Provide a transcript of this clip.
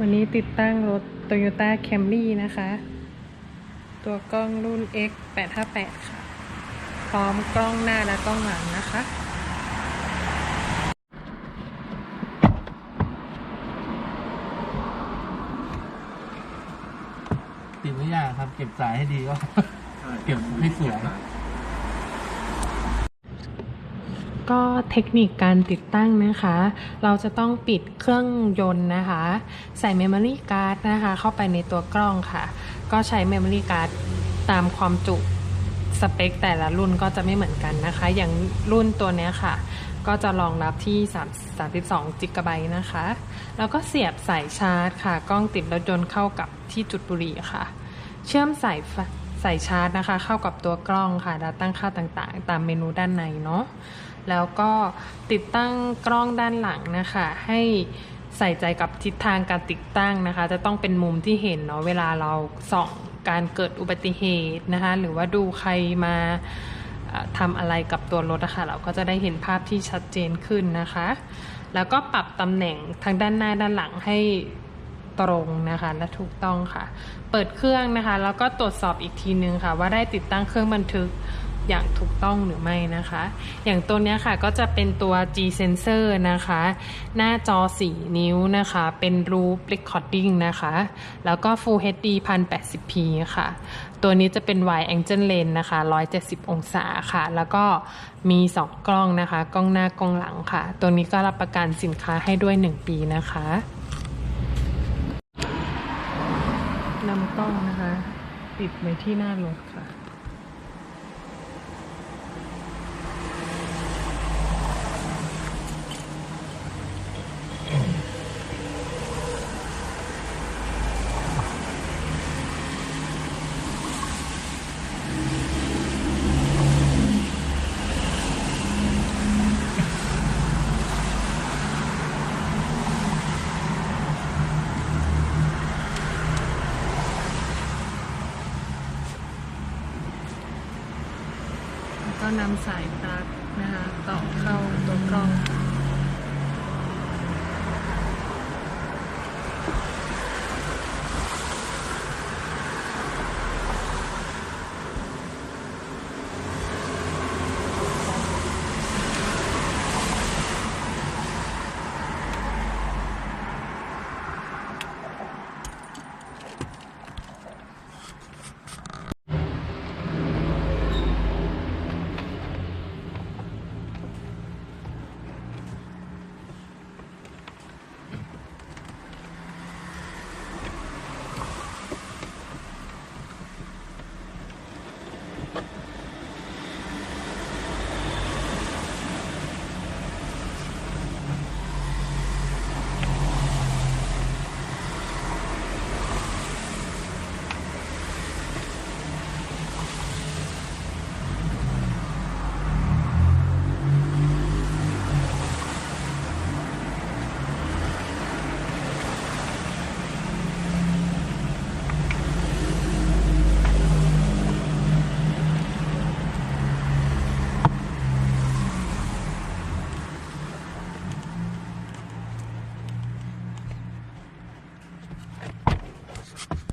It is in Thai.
วันนี้ติดตั้งรถ Toyota Camry นะคะ ตัวกล้องรุ่น X 858ค่ะ พร้อมกล้องหน้าและกล้องหลังนะคะ ติดไม่ยากครับ เก็บสายให้ดีก็ เก็บให้สวย ก็เทคนิคการติดตั้งนะคะ เราจะต้องปิดเครื่องยนต์นะคะ ใส่ Memory Card นะคะ เข้าไปในตัวกล้องค่ะ ก็ใช้ Memory Card ตามความจุสเปคแต่ละรุ่นก็จะไม่เหมือนกันนะคะ อย่างรุ่นตัวนี้ค่ะ ก็จะรองรับที่3 32 g b นะคะ แล้วก็เสียบสายชาร์จค่ะ กล้องติดรถยนต์เข้ากับที่จุดบุหรี่ค่ะ เชื่อมสายสายชาร์จนะคะ เข้ากับตัวกล้องค่ะ แล้วตั้งค่าต่างๆ ตามเมนูด้านในเนาะ แล้วก็ติดตั้งกล้องด้านหลังนะคะ ให้ใส่ใจกับทิศทางการติดตั้งนะคะ จะต้องเป็นมุมที่เห็นเนาะเวลาเราส่องการเกิดอุบัติเหตุนะคะ หรือว่าดูใครมาทำอะไรกับตัวรถนะคะเราก็จะได้เห็นภาพที่ชัดเจนขึ้นนะคะ แล้วก็ปรับตำแหน่งทั้งด้านหน้าด้านหลังให้ตรงนะคะและถูกต้องค่ะ เปิดเครื่องนะคะ แล้วก็ตรวจสอบอีกทีนึงค่ะ ว่าได้ติดตั้งเครื่องบันทึก อย่างถูกต้องหรือไม่นะคะ อย่างตัวนี้ค่ะก็จะเป็นตัว G sensor นะคะ หน้าจอ 4 นิ้วนะคะ เป็น Loop Recording นะคะ แล้วก็ Full HD 1080p ค่ะ ตัวนี้จะเป็น Wide Angle Lens นะคะ 170 องศาค่ะ แล้วก็มี 2 กล้องนะคะ กล้องหน้ากล้องหลังค่ะ ตัวนี้ก็รับประกันสินค้าให้ด้วย 1 ปีนะคะนำกล้องนะคะ ติดไว้ที่หน้ารถค่ะ ก็นำสายปลั๊กนะคะต่อเข้าตัวกล้อง